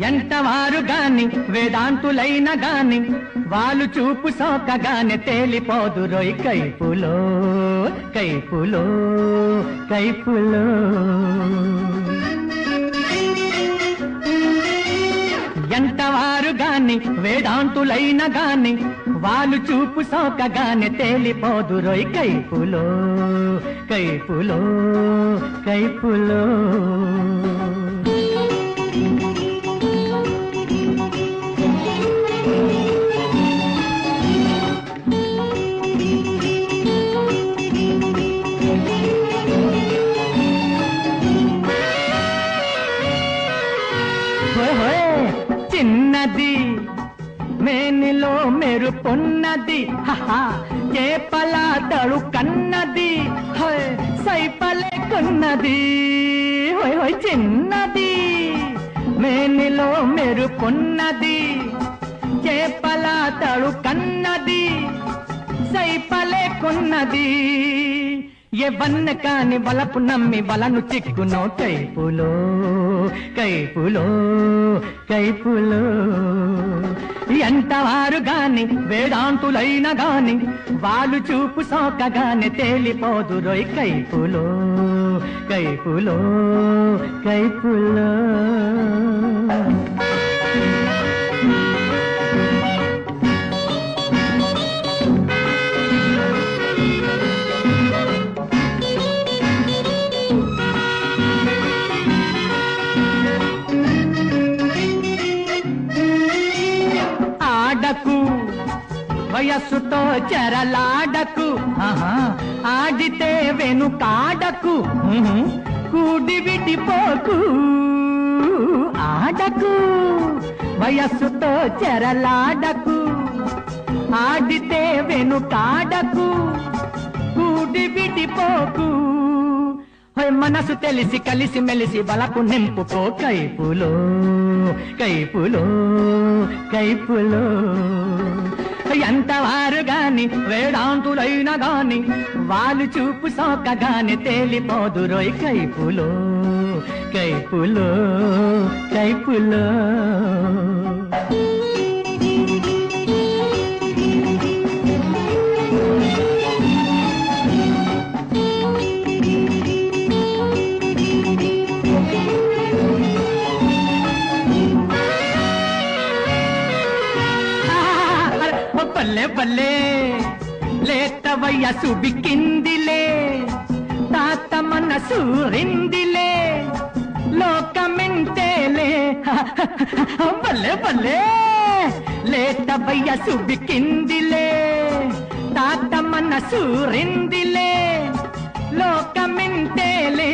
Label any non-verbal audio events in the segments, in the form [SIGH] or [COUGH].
ఎంతవారు గాని వేదాంతులైన గాని వాళ్ళు చూపు సోకగానే తేలిపోదు రోయ్ కైపులో కైపులో కైపులో. ఎంతవారు గాని వేదాంతులైన గాని వాళ్ళు చూపు సోకగానే తేలిపోదు రోయ్ కైపులో కైపులో కైపులో. చిన్నది మేనిలో మెరుపున్నది హహా, చేపల తడు కన్నది హోయ్, సైపలే కొన్నది చిన్నది మేనిలో మెరుపున్నది చేపల తడు కన్నది సైపలే కొన్నది. ఎవన్న కాని బలపు నమ్మి బలను చిక్కునో కైపులో కైపులో కైపులో. ఎంతవారు గాని వేదాంతులైన గాని వాళ్ళు చూపు సోకగానే తేలిపోదు రోయ్ కైపులో కైపులో కైపులో. వయస్సుతో చెరలాడకు. ఆడితే వెనుకాడకు. కూడి విడిపోకు. ఆడకు వయస్సుతో చెరలాడకు. ఆడితే వెనుకాడకు. కూడి విడిపోకు. మనసు తెలిసి కలిసి మెలిసి బలకు నింపుకో కైపులో కైపులో కైపులో. ఎంతవారు గాని వేదాంతులైన గాని వాళ్ళు చూపు సోకగాని తేలిపోదు రోయ్ కైపులో కైపులో కైపులో. బల్లే బల్లే లేత వయసు బిక్కిందిలే తాత మనసు రిందిలే లోకమింతేలే. [LAUGHS] బల్లే బల్లే లేత వయసు బిక్కిందిలే తాత మనసు రిందిలే లోకమింతేలే.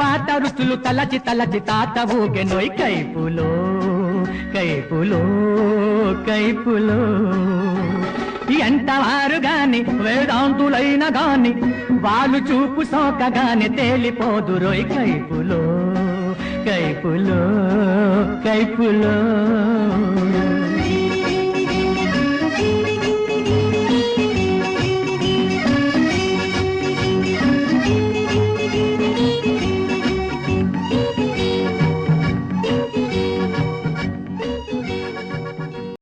పాత రుచులు తలచి తలచి తాత ఊగెనోయ్ కైపులో. కైపులో కైపులో. ఎంతవారు గాని వేదాంతులైన గాని వాళ్ళు చూపు సోకగాని తేలిపోదు తేలిపోదురోయ్ కైపులో కైపులో కైపులో.